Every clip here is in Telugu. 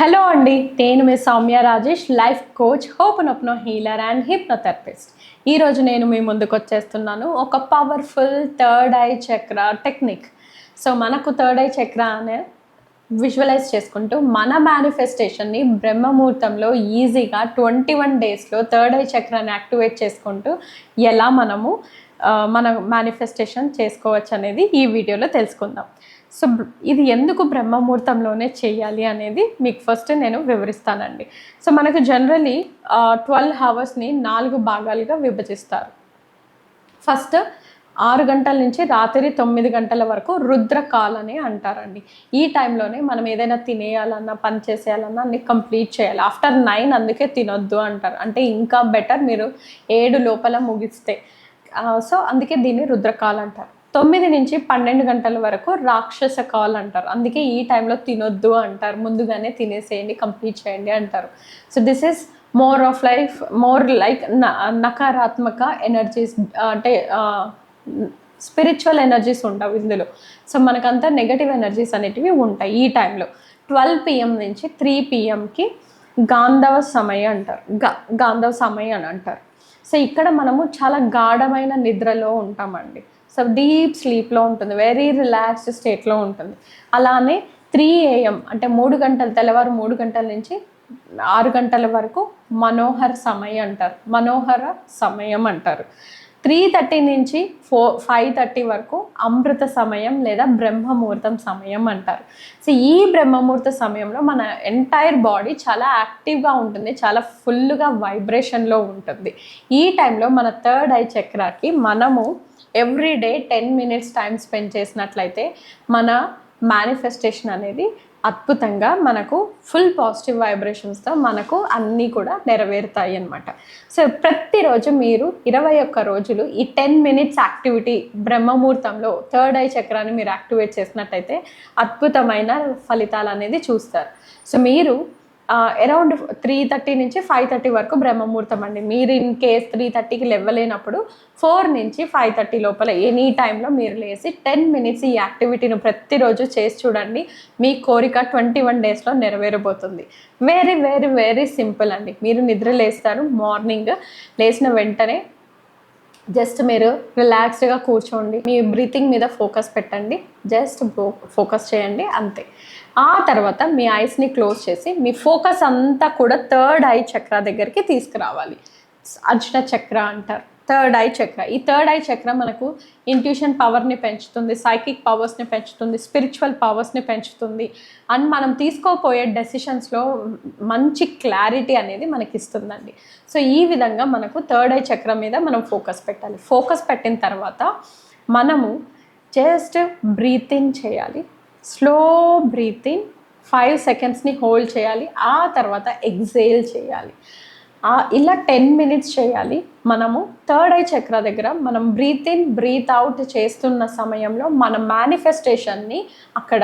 హలో అండి నేను మీ సౌమ్య రాజేష్ లైఫ్ కోచ్ హోపనొప్నో హీలర్ అండ్ హిప్నోథెరపిస్ట్. ఈరోజు నేను మీ ముందుకు వచ్చేస్తున్నాను ఒక powerful third eye chakra technique so మనకు థర్డ్ ఐ చక్ర అనే విజువలైజ్ చేసుకుంటూ మన మేనిఫెస్టేషన్ని బ్రహ్మముహూర్తంలో ఈజీగా ట్వంటీ వన్ డేస్లో థర్డ్ ఐ చక్రాన్ని యాక్టివేట్ చేసుకుంటూ ఎలా మనము మన మేనిఫెస్టేషన్ చేసుకోవచ్చు అనేది ఈ వీడియోలో తెలుసుకుందాం. సో ఇది ఎందుకు బ్రహ్మముహూర్తంలోనే చేయాలి అనేది మీకు ఫస్ట్ నేను వివరిస్తానండి. సో మనకు జనరలీ ట్వెల్వ్ హవర్స్ని నాలుగు భాగాలుగా విభజిస్తారు. ఫస్ట్ ఆరు గంటల నుంచి రాత్రి తొమ్మిది గంటల వరకు రుద్రకాల్ అని అంటారండి. ఈ టైంలోనే మనం ఏదైనా తినేయాలన్నా పని చేసేయాలన్నా అన్ని కంప్లీట్ చేయాలి. ఆఫ్టర్ నైన్ అందుకే తినొద్దు అంటారు. అంటే ఇంకా బెటర్ మీరు ఏడు లోపల ముగిస్తే. సో అందుకే దీన్ని రుద్రకాల్ అంటారు. తొమ్మిది నుంచి పన్నెండు గంటల వరకు రాక్షస కాల్ అంటారు. అందుకే ఈ టైంలో తినొద్దు అంటారు. ముందుగానే తినేసేయండి కంప్లీట్ చేయండి అంటారు. So this is more of life more like నకారాత్మక energies అంటే స్పిరిచువల్ ఎనర్జీస్ ఉండవు ఇందులో. సో మనకంతా నెగటివ్ ఎనర్జీస్ అనేటివి ఉంటాయి ఈ టైంలో. ట్వెల్వ్ పిఎం నుంచి త్రీ పిఎంకి గాంధవ సమయం అంటారు. గా గాంధవ సమయం అని అంటారు. సో ఇక్కడ మనము చాలా గాఢమైన నిద్రలో ఉంటామండి. సో డీప్ స్లీప్లో ఉంటుంది వెరీ రిలాక్స్డ్ స్టేట్లో ఉంటుంది. అలానే త్రీ ఏఎం అంటే మూడు గంటల తెల్లవారు మూడు గంటల నుంచి ఆరు గంటల వరకు మనోహర్ సమయం అంటారు. మనోహర సమయం అంటారు. త్రీ థర్టీ నుంచి ఫోర్ ఫైవ్ థర్టీ వరకు అమృత సమయం లేదా బ్రహ్మముహూర్తం సమయం అంటారు. సో ఈ బ్రహ్మముహూర్త సమయంలో మన ఎంటైర్ బాడీ చాలా యాక్టివ్గా ఉంటుంది చాలా ఫుల్గా వైబ్రేషన్లో ఉంటుంది. ఈ టైంలో మన థర్డ్ ఐ చక్రాకి మనము every day ten minutes time spend చేసినట్లయితే మన మేనిఫెస్టేషన్ అనేది అద్భుతంగా మనకు ఫుల్ పాజిటివ్ వైబ్రేషన్స్తో మనకు అన్నీ కూడా నెరవేరుతాయి అన్నమాట. సో ప్రతిరోజు మీరు ఇరవై ఒక్క రోజులు ఈ టెన్ మినిట్స్ యాక్టివిటీ బ్రహ్మముహూర్తంలో థర్డ్ ఐ చక్రాన్ని మీరు యాక్టివేట్ చేసినట్టయితే అద్భుతమైన ఫలితాలు అనేది చూస్తారు. సో మీరు అరౌండ్ త్రీ థర్టీ నుంచి ఫైవ్ థర్టీ వరకు బ్రహ్మముహూర్తం అండి. మీరు ఇన్ కేస్ త్రీ థర్టీకి లేవలేనప్పుడు ఫోర్ నుంచి ఫైవ్ థర్టీ లోపల ఎనీ టైంలో మీరు లేచి టెన్ మినిట్స్ ఈ యాక్టివిటీని ప్రతిరోజు చేసి చూడండి. మీ కోరిక ట్వంటీ వన్ డేస్లో నెరవేరబోతుంది. వెరీ వెరీ వెరీ సింపుల్ అండి. మీరు నిద్ర లేస్తారు. మార్నింగ్ లేచిన వెంటనే జస్ట్ మీరు రిలాక్స్డ్గా కూర్చోండి. మీ బ్రీతింగ్ మీద ఫోకస్ పెట్టండి. జస్ట్ ఫోకస్ చేయండి అంతే. ఆ తర్వాత మీ ఐస్ని క్లోజ్ చేసి మీ ఫోకస్ అంతా కూడా థర్డ్ ఐ చక్ర దగ్గరికి తీసుకురావాలి. అర్జున చక్ర అంటారు. Third eye chakra. ఈ థర్డ్ ఐ చక్ర మనకు ఇంట్యూషన్ పవర్ని పెంచుతుంది సైకిక్ పవర్స్ని పెంచుతుంది స్పిరిచువల్ పవర్స్ని పెంచుతుంది. అండ్ మనం తీసుకోపోయే డెసిషన్స్లో మంచి క్లారిటీ అనేది మనకి ఇస్తుందండి సో ఈ విధంగా మనకు థర్డ్ ఐ చక్రం మీద మనం ఫోకస్ పెట్టాలి. ఫోకస్ పెట్టిన తర్వాత మనము జస్ట్ బ్రీత్ ఇన్ చేయాలి. స్లో బ్రీత్ ఇన్ ఫైవ్ సెకండ్స్ని హోల్డ్ చేయాలి. ఆ తర్వాత ఎగ్జేల్ చేయాలి. ఇలా టెన్ మినిట్స్ చేయాలి. మనము థర్డ్ ఐ చక్ర దగ్గర మనం బ్రీత్ ఇన్ బ్రీత్ అవుట్ చేస్తున్న సమయంలో మన మేనిఫెస్టేషన్ని అక్కడ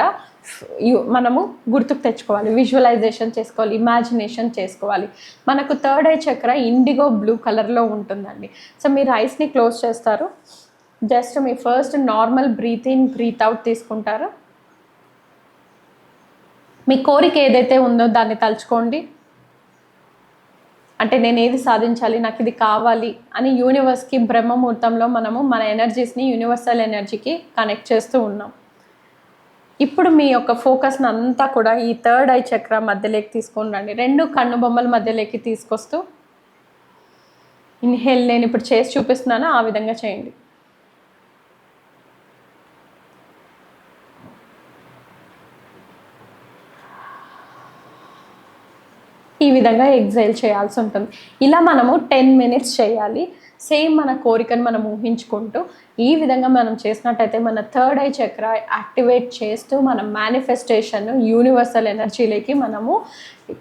మనము గుర్తుకు తెచ్చుకోవాలి. విజువలైజేషన్ చేసుకోవాలి ఇమాజినేషన్ చేసుకోవాలి. మనకు third eye chakra indigo blue కలర్లో ఉంటుందండి. సో మీరు ఐస్ని క్లోజ్ చేస్తారు. Just me first normal breathe in breathe out తీసుకుంటారు. మీ కోరిక ఏదైతే ఉందో దాన్ని తలుచుకోండి. అంటే నేను ఏది సాధించాలి నాకు ఇది కావాలి అని యూనివర్స్కి బ్రహ్మముహూర్తంలో మనము మన ఎనర్జీస్ని యూనివర్సల్ ఎనర్జీకి కనెక్ట్ చేస్తూ ఉన్నాం. ఇప్పుడు మీ యొక్క ఫోకస్ని అంతా కూడా ఈ థర్డ్ ఐ చక్ర మధ్యలోకి తీసుకొని రండి. రెండు కన్ను బొమ్మల మధ్యలోకి తీసుకొస్తూ ఇన్హేల్ నేను ఇప్పుడు చేసి చూపిస్తున్నాను ఆ విధంగా చేయండి. ఈ విధంగా ఎగ్జైల్ చేయాల్సి ఉంటుంది. ఇలా మనము టెన్ మినిట్స్ చేయాలి. సేమ్ మన కోరికను మనం ఊహించుకుంటూ ఈ విధంగా మనం చేసినట్టయితే మన థర్డ్ ఐ చక్ర యాక్టివేట్ చేస్తూ మన మేనిఫెస్టేషన్ యూనివర్సల్ ఎనర్జీలోకి మనము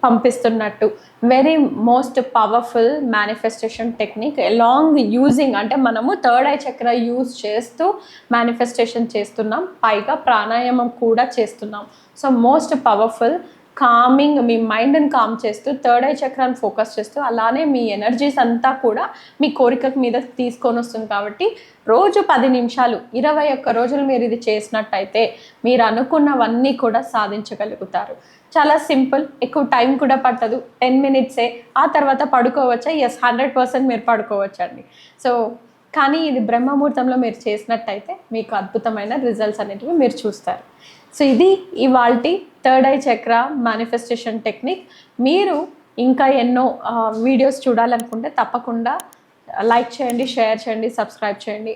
పంపిస్తున్నట్టు. Very most powerful manifestation technique along using అంటే మనము థర్డ్ ఐ చక్ర యూజ్ చేస్తూ మేనిఫెస్టేషన్ చేస్తున్నాం. పైగా ప్రాణాయామం కూడా చేస్తున్నాం. సో మోస్ట్ పవర్ఫుల్ కామింగ్ మీ మైండ్ని కామ్ చేస్తూ థర్డ్ ఐ చక్రాన్ని ఫోకస్ చేస్తూ అలానే మీ ఎనర్జీస్ అంతా కూడా మీ కోరిక మీద తీసుకొని వస్తుంది కాబట్టి రోజు పది నిమిషాలు ఇరవై ఒక్క రోజులు మీరు ఇది చేసినట్టయితే మీరు అనుకున్నవన్నీ కూడా సాధించగలుగుతారు. చాలా సింపుల్ ఎక్కువ టైం కూడా పట్టదు టెన్ మినిట్సే ఆ తర్వాత పడుకోవచ్చా? ఎస్ హండ్రెడ్ పర్సెంట్ మీరు పడుకోవచ్చండి. సో కానీ ఇది బ్రహ్మముహూర్తంలో మీరు చేసినట్టయితే మీకు అద్భుతమైన రిజల్ట్స్ అనేటివి మీరు చూస్తారు. సో ఇది ఇవాల్టి third eye chakra manifestation technique మీరు ఇంకా ఎన్నో వీడియోస్ చూడాలనుకుంటే తప్పకుండా లైక్ చేయండి షేర్ చేయండి సబ్స్క్రైబ్ చేయండి.